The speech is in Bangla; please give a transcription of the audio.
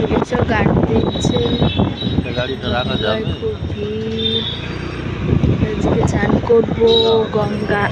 পুলিশও গাড়ি দিচ্ছে খুবই আজকে চান করব গঙ্গা